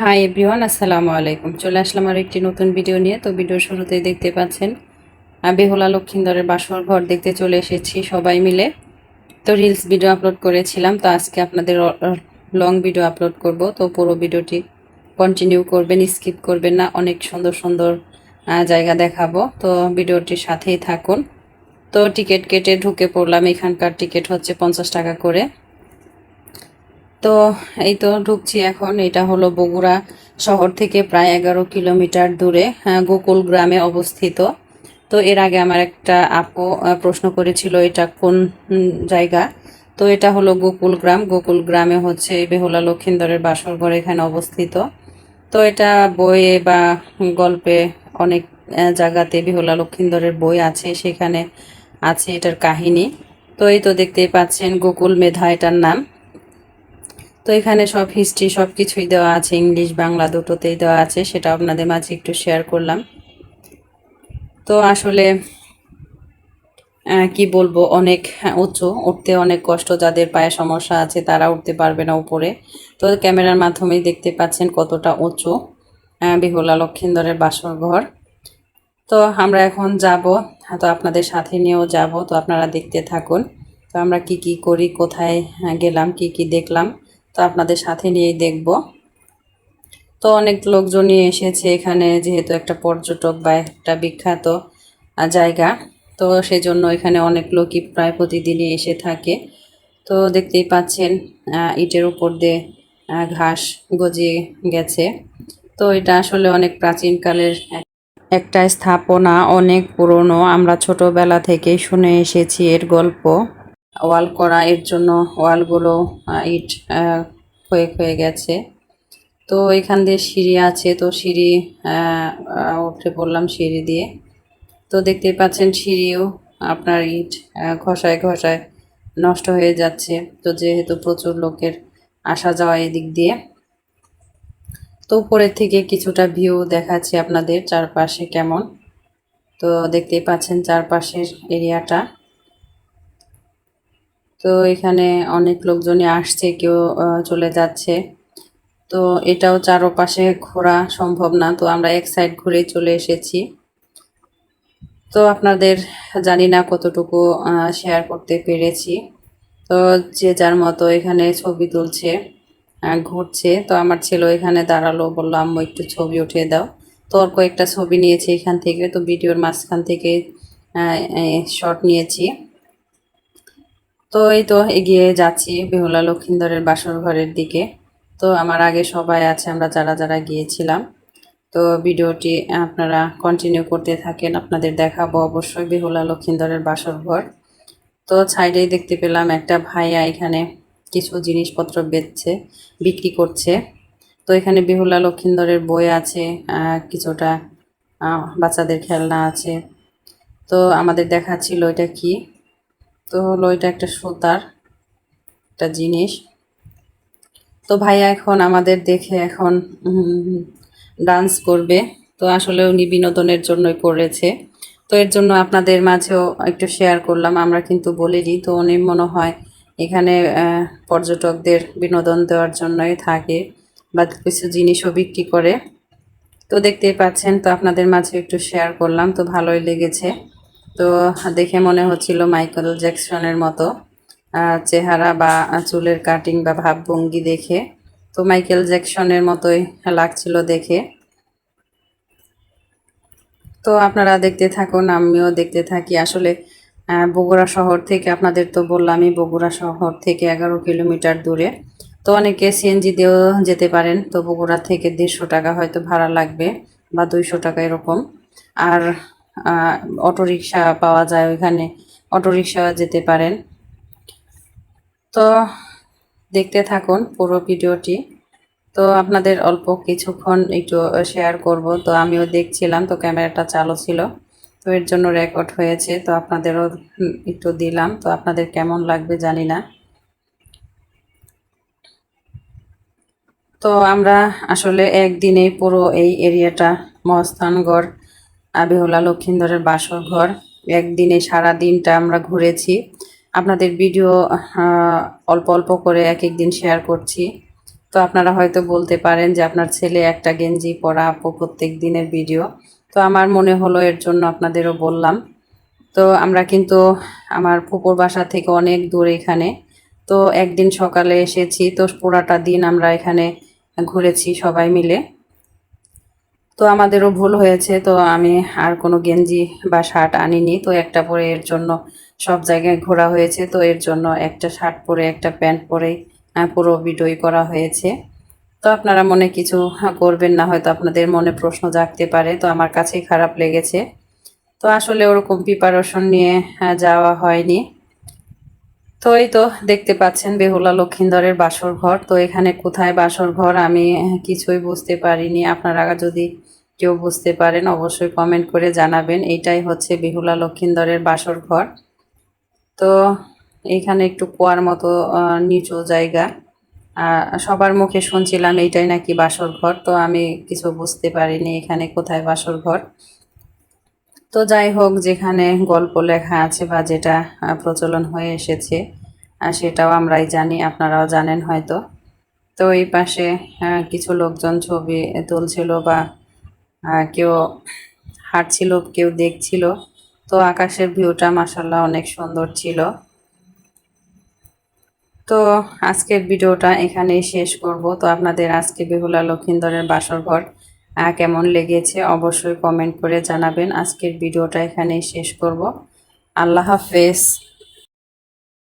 Hi everyone আসসালামু আলাইকুম চলে আসলাম আর একটি নতুন ভিডিও নিয়ে। তো ভিডিও শুরুতেই দেখতে পাচ্ছেন বেহুলা লক্ষিন্দরের বাসর ঘর দেখতে চলে এসেছি সবাই মিলে। তো রিলস ভিডিও আপলোড করেছিলাম, তো আজকে আপনাদের লং ভিডিও আপলোড করব। তো পুরো ভিডিওটি কন্টিনিউ করবেন স্কিপ করবেন না। অনেক সুন্দর সুন্দর জায়গা দেখাবো। তো ভিডিওটির সাথেই থাকুন। তো টিকিট কেটে ঢুকে পড়লাম। এখানকার টিকিট হচ্ছে পঞ্চাশ টাকা করে। তো এই তো ঢুকছি এখন। এটা হলো বগুড়া শহর থেকে প্রায় এগারো কিলোমিটার দূরে আহ, গোকুল গ্রামে অবস্থিত। তো এর আগে আমার একটা আপু প্রশ্ন করেছিল এটা কোন জায়গা? তো এটা হলো গোকুল গ্রাম। গোকুল গ্রামে হচ্ছে বেহুলা লক্ষিন্দরের বাসরঘর এখানে অবস্থিত। তো এটা বইয়ে বা গল্পে অনেক জায়গাতে বেহুলা লক্ষিন্দরের বই আছে সেখানে আছে এটার কাহিনী। তো এই তো দেখতেই পাচ্ছেন গোকুল মেধা এটার নাম। তো এখানে সব হিস্ট্রি সব কিছুই দেওয়া আছে ইংলিশ বাংলা দুটোতেই দেওয়া আছে, সেটা আপনাদের মাঝে একটু শেয়ার করলাম। তো আসলে কি বলব, অনেক উঁচু উঠতে অনেক কষ্ট, যাদের পায়ে সমস্যা আছে তারা উঠতে পারবে না উপরে। তো ক্যামেরার মাধ্যমেই দেখতে পাচ্ছেন কতটা উঁচু বেহুলা লক্ষিন্দরের বাসর ঘর তো আমরা এখন যাব, তো আপনাদের সাথে নিয়েও যাব, তো আপনারা দেখতে থাকুন। তো আমরা কি কি করি, কোথায় গেলাম, কি কি দেখলাম। তো আপনাদের সাথে নিয়েই দেখব। তো অনেক লোকজনই এসেছে এখানে, যেহেতু একটা পর্যটক বা একটা বিখ্যাত জায়গা। তো সেজন্য এখানে অনেক লোকই প্রায় প্রতিদিনই এসে থাকে। তো দেখতেই পাচ্ছেন ইটের উপর দিয়ে ঘাস গজিয়ে গেছে। তো এটা আসলে অনেক প্রাচীনকালের একটা স্থাপনা, অনেক পুরনো। আমরা ছোটবেলা থেকেই শুনে এসেছি এর গল্প। ওয়াল করা, এর জন্য ওয়ালগুলো ইট ক্ষয়ে ক্ষয়ে গেছে। তো এখান দিয়ে সিঁড়ি আছে, তো সিঁড়ি উঠে পড়লাম সিঁড়ি দিয়ে। তো দেখতেই পাচ্ছেন সিঁড়িও আপনার ইট ঘষায় ঘষায় নষ্ট হয়ে যাচ্ছে। তো যেহেতু প্রচুর লোকের আসা যাওয়া এদিক দিয়ে। তো উপরের থেকে কিছুটা ভিউ দেখাচ্ছি আপনাদের, চারপাশে কেমন। তো দেখতেই পাচ্ছেন চারপাশের এরিয়াটা। তো এখানে অনেক লোকজনই আসছে, কেউ চলে যাচ্ছে। তো এটাও চারপাশে ঘোরা সম্ভব না, তো আমরা এক সাইড ঘুরে চলে এসেছি। তো আপনাদের জানি না কতটুকু শেয়ার করতে পেরেছি। তো যে যার মতো এখানে ছবি তুলছে ঘুরছে, তো আমার ছেলে এখানে দাঁড়াল, বলল, আম্মু, একটু ছবি উঠিয়ে দাও। তো ওর কয়েকটা ছবি নিয়েছি এখান থেকে, তো ভিডিওর মাঝখান থেকে শর্ট নিয়েছি। তো এই তো এগিয়ে যাচ্ছি বেহুলা লক্ষিন্দরের বাসর ঘরের দিকে। তো আমার আগে সবাই আছে, আমরা যারা যারা গিয়েছিলাম। তো ভিডিওটি আপনারা কন্টিনিউ করতে থাকেন, আপনাদের দেখাবো অবশ্যই বেহুলা লক্ষিন্দরের বাসর ঘর তো সাইডেই দেখতে পেলাম একটা ভাইয়া এখানে কিছু জিনিসপত্র বেচছে, বিক্রি করছে। তো এখানে বেহুলা লক্ষিন্দরের বই আছে কিছুটা বাচ্চাদের খেলনা আছে। তো আমাদের দেখাচ্ছিল এটা কি? তো হলো এটা একটা সুতার, একটা জিনিস। তো ভাইয়া এখন আমাদের দেখে এখন ডান্স করবে। তো আসলে উনি বিনোদনের জন্যই করেছে তো এর জন্য আপনাদের মাঝেও একটু শেয়ার করলাম, আমরা কিন্তু বলিনি। তো উনি মনে হয় এখানে পর্যটকদের বিনোদন দেওয়ার জন্যই থাকে বা কিছু জিনিসও বিক্রি করে। তো দেখতেই পাচ্ছেন, তো আপনাদের মাঝে একটু শেয়ার করলাম, তো ভালোই লেগেছে। তো দেখে মনে হচ্ছিল মাইকেল জ্যাকসনের মতো চেহারা বা চুলের কাটিং বা ভাবভঙ্গি দেখে। তো মাইকেল জ্যাকসনের মতোই লাগছিল দেখে। তো আপনারা দেখতে থাকুন, আমিও দেখতে থাকি। আসলে বগুড়া শহর থেকে আপনাদের তো বললামই, বগুড়া শহর থেকে এগারো কিলোমিটার দূরে। তো অনেকে সিএনজি দিয়েও যেতে পারেন, তো বগুড়া থেকে দেড়শো টাকা হয়তো ভাড়া লাগবে বা দুইশো টাকা এরকম। আর অটোরিকশা পাওয়া যায় ওইখানে, অটোরিকশা যেতে পারেন। তো দেখতে থাকুন পুরো ভিডিওটি। তো আপনাদের অল্প কিছুক্ষণ একটু শেয়ার করব। তো আমিও দেখছিলাম, তো ক্যামেরাটা চালু ছিল। তো এর জন্য রেকর্ড হয়েছে, তো আপনাদেরও একটু দিলাম। তো আপনাদের কেমন লাগবে জানি না। তো আমরা আসলে একদিনেই পুরো এই এরিয়াটা, মহস্থানগড় আবিহুলা লক্ষিন্দরের বাসর ঘর একদিনে সারা দিনটা আমরা ঘুরেছি। আপনাদের ভিডিও অল্প অল্প করে এক এক দিন শেয়ার করছি। তো আপনারা হয়তো বলতে পারেন যে আপনার ছেলে একটা গেঞ্জি পরা আপু প্রত্যেক দিনের ভিডিও। তো আমার মনে হলো এর জন্য আপনাদেরও বললাম। তো আমরা কিন্তু আমার পুকুর বাসা থেকে অনেক দূর এখানে। তো একদিন সকালে এসেছি, তো পুরাটা দিন আমরা এখানে ঘুরেছি সবাই মিলে। তো আমাদেরও ভুল হয়েছে তো আমি আর কোনো গেঞ্জি বা শার্ট আনিনি। তো একটা পরে এর জন্য সব জায়গায় ঘোরা হয়েছে তো এর জন্য একটা শার্ট পরে একটা প্যান্ট আহ, পুরো ভিডিওই করা হয়েছে। তো আপনারা মনে কিছু করবেন না হয়তো আপনাদের মনে প্রশ্ন জাগতে পারে তো আমার কাছেই খারাপ লেগেছে। তো আসলে ওরকম প্রিপারেশন নিয়ে যাওয়া হয়নি। তো এই তো দেখতে পাচ্ছেন বেহুলা লক্ষিন্দরের বাসর ঘর তো এখানে কোথায় বাসর ঘর আমি কিছুই বুঝতে পারিনি। আপনারা যদি কেউ বুঝতে পারেন, অবশ্যই কমেন্ট করে জানাবেন। এইটাই হচ্ছে বিহুলা লক্ষিন্দরের বাসর ঘর। তো এখানে একটু কুয়ার মতো নিচু জায়গা। সবার মুখে শুনছিলাম এইটাই নাকি বাসর ঘর। তো আমি কিছু বুঝতে পারিনি এখানে কোথায় বাসর ঘর। তো যাই হোক, যেখানে গল্প লেখা আছে বা যেটা প্রচলন হয়ে এসেছে সেটাও আমরাই জানি, আপনারাও জানেন হয়তো। তো এই পাশে কিছু লোকজন ছবি তুলছিল বা কেউ হাঁটছিল কেউ দেখছিল। তো আকাশের ভিউটা মাসাল্লাহ অনেক সুন্দর ছিল। তো আজকের ভিডিওটা এখানেই শেষ করব। তো আপনাদের আজকে বেহুলা লক্ষিন্দরের বাসর ঘর আহ, কেমন লেগেছে অবশ্যই কমেন্ট করে জানাবেন। আজকের ভিডিওটা এখানেই শেষ করব। আল্লাহ হাফেজ।